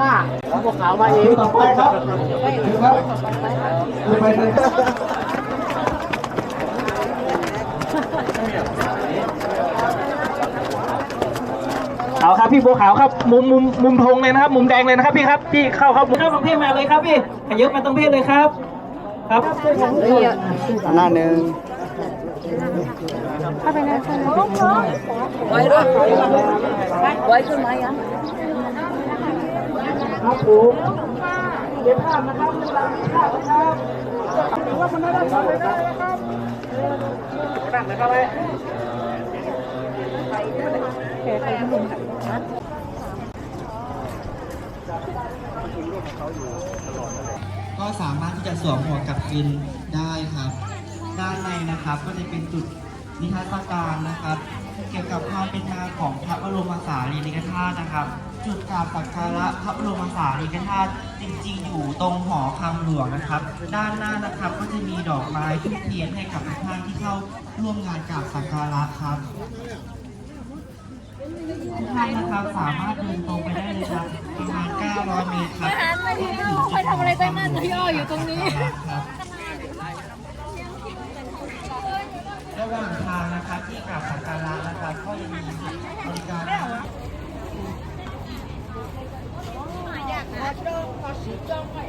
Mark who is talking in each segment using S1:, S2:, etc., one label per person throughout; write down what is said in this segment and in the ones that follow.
S1: กล้า
S2: ของพวกขาวมาเองต่อไปครับครับไปเลยครับ
S3: เอาครับพี่บัวขาวครับมุมมุมมุมธงเลยนะครับ มุมแดงเลยนะครับพี่ครับพี่เข้าครับมุมเข้าตรงเพศมาเลยครับพี่ขยับมาตรงเพศเลยครับ ครับ
S2: หน้าหนึ่ง
S3: ครับผมเก็บภาพนะครับภาพนะครับถือว่ามันน่าจะทำได้นะครับนั่งนะครับไปไปข้างบนนะ
S4: ก็สามารถที่จะสวมหมวกับกินได้ครับ ด้านในนะครับก็จะเป็นจุดนิทรรศการนะครับ เกี่ยวกับความเป็นมาของพระบรมสารีริกธาตุนะครับ จุดกราบสักการะพระบรมสารีริกธาตุจริงๆ อยู่ตรงหอคำหลวงนะครับ ด้านหน้านะครับก็จะมีดอกไม้ทุกเทียนให้กับทุกท่านที่เข้าร่วมงานกราบสักการะครับทุกท่านนะครับสามารถเดินตรงไปได้เลยครับประมาณ 900 เมตรครับก็จะถึงจุดหอคำหลวงครับระหว่างทางนะครับที่กราบสักการะนะครับก็ยังมีบริการ
S5: อยากนะจองขอซื้อย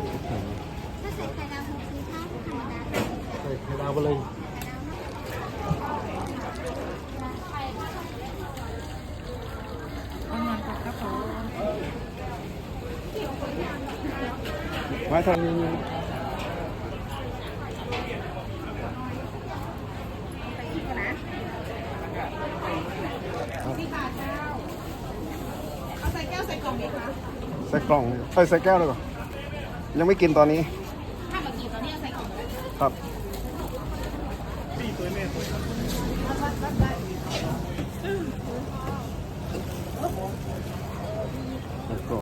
S5: ใส่ไน
S2: ดาวไปเลยไว้ทางนี้
S5: เอาใส่แก้วใส่กล่องดีคะ
S2: ใส่กล่องใส่ใส่แก้วเลยก่อน ยังไม่กินตอนนี้
S5: ถ้าเมื่อกี้ตอนนี้เอาใส่กล่อง
S2: ครับ